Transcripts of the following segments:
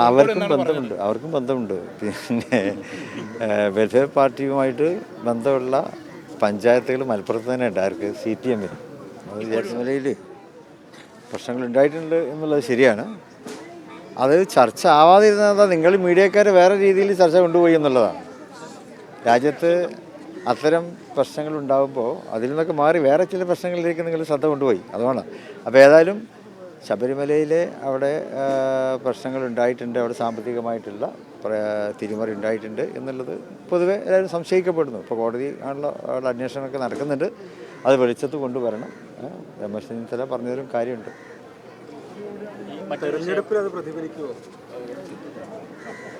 അവർക്കും ബന്ധമുണ്ട്. അവർക്കും ബന്ധമുണ്ട്. പിന്നെ വെൽഫെയർ പാർട്ടിയുമായിട്ട് ബന്ധമുള്ള പഞ്ചായത്തുകൾ മലപ്പുറത്ത് തന്നെ ഉണ്ട്. ആർക്ക്? സി ടി എമ്മിന് നിലയിൽ പ്രശ്നങ്ങൾ ഉണ്ടായിട്ടുണ്ട് എന്നുള്ളത് ശരിയാണ്. അത് ചർച്ച ആവാതിരുന്നത് നിങ്ങൾ മീഡിയക്കാർ വേറെ രീതിയിൽ ചർച്ച കൊണ്ടുപോയി എന്നുള്ളതാണ്. രാജ്യത്ത് അത്തരം പ്രശ്നങ്ങൾ ഉണ്ടാകുമ്പോൾ അതിൽ നിന്നൊക്കെ മാറി വേറെ ചില പ്രശ്നങ്ങളിലേക്ക് നിങ്ങൾ ശ്രദ്ധ കൊണ്ടുപോയി. അതുമാണ്. അപ്പോൾ ഏതായാലും ശബരിമലയിലെ അവിടെ പ്രശ്നങ്ങൾ ഉണ്ടായിട്ടുണ്ട് അവിടെ സാമ്പത്തികമായിട്ടുള്ള തിരിമറി ഉണ്ടായിട്ടുണ്ട് എന്നുള്ളത് പൊതുവെ എല്ലാവരും സംശയിക്കപ്പെടുന്നു. ഇപ്പോൾ കോടതി അവിടെ അന്വേഷണമൊക്കെ നടക്കുന്നുണ്ട്. അത് വെളിച്ചത്ത് കൊണ്ടുവരണം. രമേശ് ചെന്നിത്തല പറഞ്ഞതിലും കാര്യമുണ്ട്.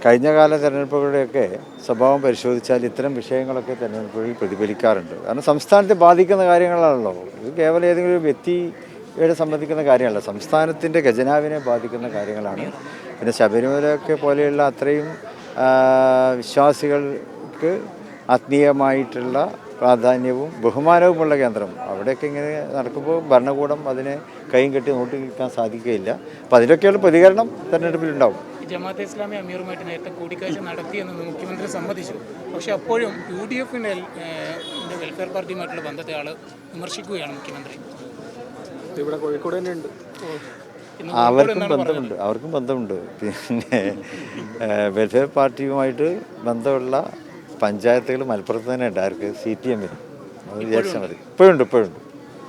കഴിഞ്ഞ കാല തെരഞ്ഞെടുപ്പുകളുടെയൊക്കെ സ്വഭാവം പരിശോധിച്ചാൽ ഇത്തരം വിഷയങ്ങളൊക്കെ തെരഞ്ഞെടുപ്പുകളിൽ പ്രതിഫലിക്കാറുണ്ട്. കാരണം സംസ്ഥാനത്തെ ബാധിക്കുന്ന കാര്യങ്ങളാണല്ലോ. ഇത് കേവലം ഏതെങ്കിലും ഒരു വ്യക്തിയെ സംബന്ധിക്കുന്ന കാര്യമല്ല സംസ്ഥാനത്തിന്റെ ഖജനാവിനെ ബാധിക്കുന്ന കാര്യങ്ങളാണ്. പിന്നെ ശബരിമലയൊക്കെ പോലെയുള്ള അത്രയും വിശ്വാസികൾക്ക് ആത്മീയമായിട്ടുള്ള പ്രാധാന്യവും ബഹുമാനവുമുള്ള കേന്ദ്രം. അവിടെയൊക്കെ ഇങ്ങനെ നടക്കുമ്പോൾ ഭരണകൂടം അതിനെ കൈയും കെട്ടി നോട്ടി നിൽക്കാൻ സാധിക്കുകയില്ല. അപ്പോൾ അതിലൊക്കെയുള്ള പ്രതികരണം തെരഞ്ഞെടുപ്പിലുണ്ടാവും. ജമാഅത്തെ ഇസ്ലാമി അമീറുമായിട്ട് നേരത്തെ കൂടിക്കാഴ്ച നടത്തിയെന്ന് മുഖ്യമന്ത്രി സമ്മതിച്ചു. പക്ഷേ അപ്പോഴും യു ഡി എഫിന്റെ വെൽഫെയർ പാർട്ടിയുമായിട്ടുള്ള ബന്ധത്തെ ആൾ വിമർശിക്കുകയാണ് മുഖ്യമന്ത്രി. ഇവിടെ കോഴിക്കോട് തന്നെ ഉണ്ട്. അവർക്കും ബന്ധമുണ്ട്. അവർക്കും ബന്ധമുണ്ട്. പിന്നെ വെൽഫെയർ പാർട്ടിയുമായിട്ട് ബന്ധമുള്ള പഞ്ചായത്തുകൾ മലപ്പുറത്ത് തന്നെ ഉണ്ട്. ആർക്ക്? സി ടി എമ്മിന് വിചാരിച്ചാൽ മതി. ഇപ്പോഴുണ്ട് ഇപ്പോഴുണ്ട്.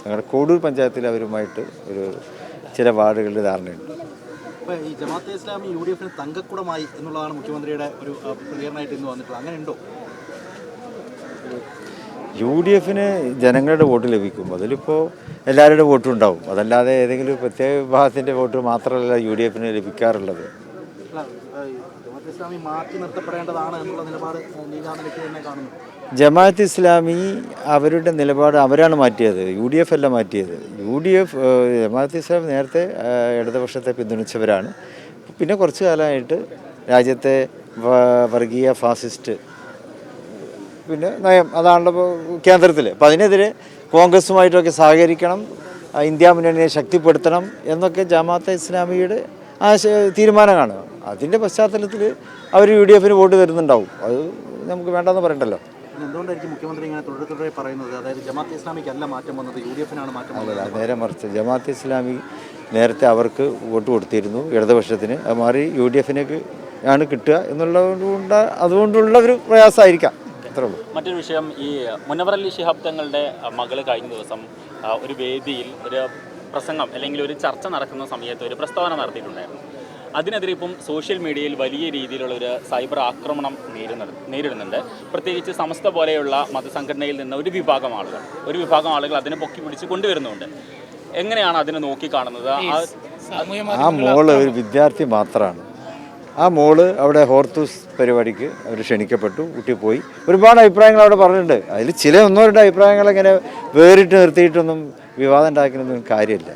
ഞങ്ങളുടെ കോടൂർ പഞ്ചായത്തിൽ അവരുമായിട്ട് ഒരു ചില വാർഡുകളിൽ ധാരണയുണ്ട്. ഈ ജമാഅത്തെ ഇസ്ലാമി യു ഡി എഫിന് തങ്കക്കുടമായി എന്നുള്ളതാണ് മുഖ്യമന്ത്രിയുടെ ഒരു പ്രതികരണമായിട്ട് ഇന്ന് വന്നിട്ടുള്ളത്. അങ്ങനെ ഉണ്ടോ? യു ഡി എഫിന് ജനങ്ങളുടെ വോട്ട് ലഭിക്കും. അതിലിപ്പോൾ എല്ലാവരുടെ വോട്ടും ഉണ്ടാവും. അതല്ലാതെ ഏതെങ്കിലും പ്രത്യേക വിഭാഗത്തിന്റെ വോട്ട് മാത്രമല്ല യു ഡി എഫിന് ലഭിക്കാറുള്ളത്. ജമാഅത്ത് ഇസ്ലാമി അവരുടെ നിലപാട് അവരാണ് മാറ്റിയത്. യു ഡി എഫ് അല്ല മാറ്റിയത്. U D F Jamaat Islami നേരത്തെ ഇടതുപക്ഷത്തെ പിന്തുണച്ചവരാണ്. പിന്നെ കുറച്ച് കാലമായിട്ട് രാജ്യത്തെ വർഗീയ ഫാസിസ്റ്റ് പിന്നെ നയം അതാണല്ലോ കേന്ദ്രത്തിൽ അപ്പോൾ അതിനെതിരെ കോൺഗ്രസുമായിട്ടൊക്കെ സഹകരിക്കണം ഇന്ത്യ മുന്നണിയെ ശക്തിപ്പെടുത്തണം എന്നൊക്കെ ജമാഅത്തെ ഇസ്ലാമിയുടെ ആശ തീരുമാനമാണ് അതിന്റെ പശ്ചാത്തലത്തിൽ അവർ യു ഡി എഫിന് വോട്ട് തരുന്നുണ്ടാവും. അത് നമുക്ക് വേണ്ടെന്ന് പറയണ്ടല്ലോ. എന്തുകൊണ്ടായിരിക്കും മുഖ്യമന്ത്രി ഇങ്ങനെ തുടരെ തുടരെ പറയുന്നത്? അതായത് ജമാഅത്തെ ഇസ്ലാമിക്ക് അല്ല മാറ്റം വന്നത് യു ഡി എഫിനാണ് മാറ്റം നേരെ മറിച്ച് ജമാഅത്ത് ഇസ്ലാമി നേരത്തെ അവർക്ക് വോട്ട് കൊടുത്തിരുന്നു. ഇടതുപക്ഷത്തിന് അത് മാറി യു ഡി എഫിനേക്ക് ആണ് കിട്ടുക എന്നുള്ളതുകൊണ്ട് അതുകൊണ്ടുള്ള ഒരു പ്രയാസമായിരിക്കാം. അത്രേ ഉള്ളൂ മറ്റൊരു വിഷയം ഈ മുനവറലി അലി ശിഹാബ് തങ്ങളുടെ മകൾ കഴിഞ്ഞ ദിവസം ഒരു വേദിയിൽ ഒരു പ്രസംഗം അല്ലെങ്കിൽ ഒരു ചർച്ച നടക്കുന്ന സമയത്ത് ഒരു പ്രസ്താവന നടത്തിയിട്ടുണ്ടായിരുന്നു. അതിനെതിരെ ഇപ്പം സോഷ്യൽ മീഡിയയിൽ വലിയ രീതിയിലുള്ള ഒരു സൈബർ ആക്രമണം നേരിടുന്നത് നേരിടുന്നുണ്ട്. പ്രത്യേകിച്ച് സമസ്ത പോലെയുള്ള മതസംഘടനയിൽ നിന്ന് ഒരു വിഭാഗം ആളുകൾ ഒരു വിഭാഗം ആളുകൾ അതിനെ പൊക്കി പിടിച്ച് കൊണ്ടുവരുന്നുണ്ട്. എങ്ങനെയാണ് അതിനെ നോക്കിക്കാണുന്നത്? ആ മോൾ ഒരു വിദ്യാർത്ഥി മാത്രമാണ് ആ മോൾ അവിടെ ഹോർത്തൂസ് പരിപാടിക്ക് അവർ ക്ഷണിക്കപ്പെട്ടു കുട്ടി പോയി. ഒരുപാട് അഭിപ്രായങ്ങൾ അവിടെ പറഞ്ഞിട്ടുണ്ട്. അതിൽ ചില ഒന്നോ രണ്ടോ അഭിപ്രായങ്ങൾ ഇങ്ങനെ വേറിട്ട് നിർത്തിയിട്ടൊന്നും വിവാദം ഉണ്ടാക്കുന്നൊന്നും കാര്യമില്ല.